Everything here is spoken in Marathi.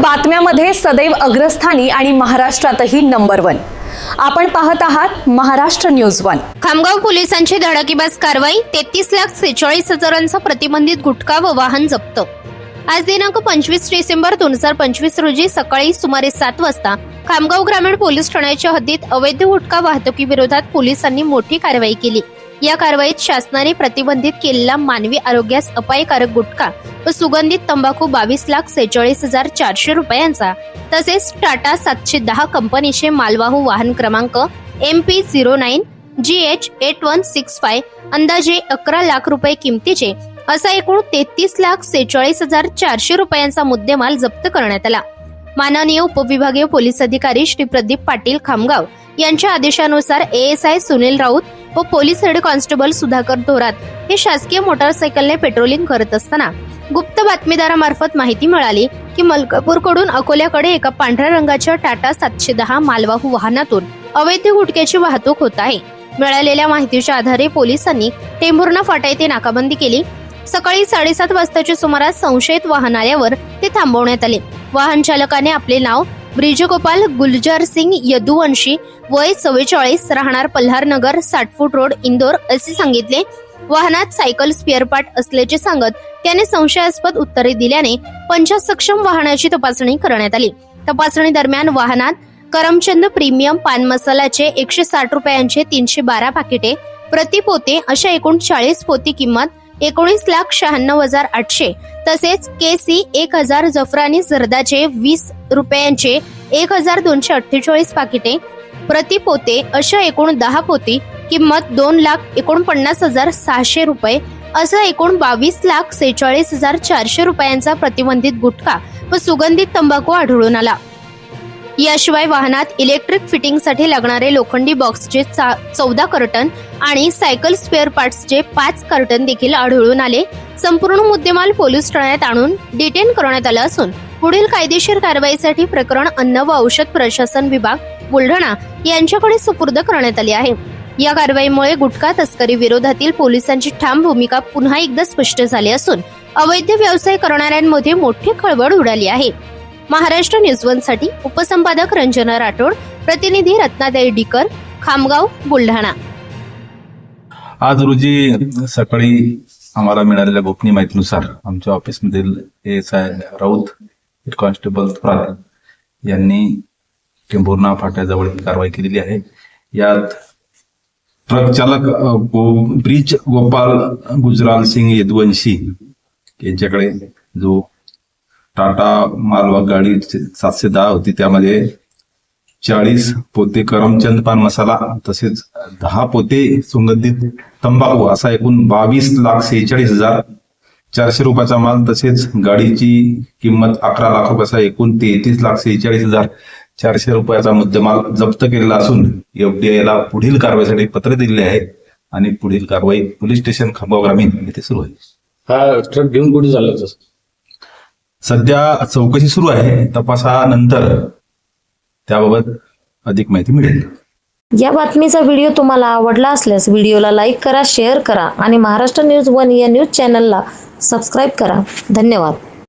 बातम्यामध्ये सदैव अग्रस्थानी आणि महाराष्ट्रातही नंबर वन. आपण पाहत आहात महाराष्ट्र न्यूज वन. खामगाव पोलिसांची धडाकेबाज कारवाई तेहतीस लाख सेहेचाळीस हजारांचा प्रतिबंधित गुटखा व वाहन जप्त. आज दिनांक पंचवीस डिसेंबर दोन हजार पंचवीस रोजी सकाळी सुमारे सात वाजता खामगाव ग्रामीण पोलीस ठाण्याच्या हद्दीत अवैध गुटखा वाहतुकीविरोधात पोलिसांनी मोठी कारवाई केली. या कारवाईत शासनाने प्रतिबंधित केलेला मानवी आरोग्यास अपायकारक गुटखा व सुगंधित तंबाखू बावीस लाख सेहेचाळीस हजार चारशे रुपयांचा तसेच टाटा सातशे दहा कंपनीचे मालवाहू वाहन क्रमांक M P zero nine G H eight one six five अंदाजे अकरा लाख रुपये किमतीचे असा एकूण तेहतीस लाख सेहेचाळीस हजार चारशे रुपयांचा मुद्देमाल जप्त करण्यात आला. माननीय उपविभागीय पोलीस अधिकारी श्री प्रदीप पाटील खामगाव यांच्या आदेशानुसार एएसआय सुनील राऊत व police head constable Sudhakar Thorat हे शासकीय मोटारसायकलने पेट्रोलिंग करत असताना गुप्त बातमीदारामार्फत माहिती मिळाली की मलकापूरकडून अकोल्याकडे एका पांढऱ्या रंगाच्या टाटा सातशे दहा मालवाहू वाहनातून अवैध गुटख्याची वाहतूक होत आहे. मिळालेल्या माहितीच्या आधारे पोलिसांनी टेंभुर्णा फाटा येथे नाकाबंदी केली. सकाळी साडेसात वाजताच्या सुमारास संशयित वाहन आल्यावर ते थांबवण्यात आले. वाहन चालकाने आपले नाव ब्रिजगोपाल गुलजार सिंग यदुवंशी वय चव्वेचाळीस राहणार पल्हारनगर साठ फूट रोड इंदोर असे सांगितले. वाहनात सायकल स्पेअर पार्ट असल्याचे सांगत त्याने संशयास्पद उत्तरे दिल्याने पंचायत सक्षम वाहनाची तपासणी करण्यात आली. तपासणी दरम्यान वाहनात करमचंद प्रीमियम पान मसाल्याचे एकशे साठ रुपयांचे तीनशे बारा पाकिटे प्रति पोते अशा एकूण चाळीस पोती किंमत एकोणीस लाख शहाण्णव हजार आठशे. तसेच के सी एक हजार जफरानी जर्दाचे वीस रुपयांचे एक हजार दोनशे अठ्ठेचाळीस पाकिटे. प्रति पोते अशा एकूण दहा पोती किंमत दोन लाख एकोणपन्नास हजार सहाशे रुपये. असा एकूण बावीस लाख सेहेचाळीस हजार चारशे रुपयांचा प्रतिबंधित गुटखा व सुगंधित तंबाखू आढळून आला. याशिवाय वाहनात इलेक्ट्रिक फिटिंगसाठी लागणारे लोखंडी बॉक्सचे चौदा कर्टन आणि सायकल स्पेअर पार्ट्सचे पाच कर्टन देखील आढळून आले. संपूर्ण मुद्देमाल पोलीस ठाण्यात आणून डिटेन करण्यात आलं असून पुढील कायदेशीर कारवाईसाठी प्रकरण अन्न व औषध प्रशासन विभाग बुलढाणा यांच्याकडे सुपूर्द करण्यात आले आहे. या कारवाईमुळे गुटखा तस्करी विरोधातील पोलिसांची ठाम भूमिका पुन्हा एकदा स्पष्ट झाली असून अवैध व्यवसाय करणाऱ्यांमध्ये मोठी खळबळ उडाली आहे. महाराष्ट्र न्यूज वनसाठी उपसंपादक रंजना राठोड प्रतिनिधी रत्नाताई डिकर खामगाव बुलढाणा. आज रोजी सकाळी आम्हाला मिळालेल्या गोपनीय माहितीनुसार आमच्या ऑफिसमधील S I Raut head constable Thorat यांनी टेंभुर्णा फाट्याजवळ ही कारवाई केलेली आहे. यात ट्रक चालक गो ब्रिज गोपाल गुजराल सिंग यदुवंशी यांच्याकडे जो टाटा मालवाहक गाडी सातशे दहा होती. त्यामध्ये चाळीस पोते करमचंद पान मसाला तसेच दहा पोते सुगंधित तंबाखू असा एकूण बावीस लाख सेहेचाळीस हजार चारशे रुपयाचा माल तसेच गाडीची किंमत अकरा लाख रुपयाचा एकूण तेहतीस लाख सेहेचाळीस हजार चारशे रुपयाचा मुद्देमाल जप्त केलेला असून एफडीआयला पुढील कारवाईसाठी पत्र दिलेले आहे आणि पुढील कारवाई पोलीस स्टेशन खामगाव ग्रामीण येथे सुरू आहे हा ट्रक घेऊन कुठे चालला सध्या चौकशी सुरू आहे. तपासानंतर त्याबाबत अधिक माहिती मिळेल. या बातमीचा व्हिडिओ तुम्हाला आवडला असल्यास व्हिडिओला लाईक करा शेअर करा आणि महाराष्ट्र न्यूज वन या न्यूज चॅनलला सबस्क्राईब करा. धन्यवाद.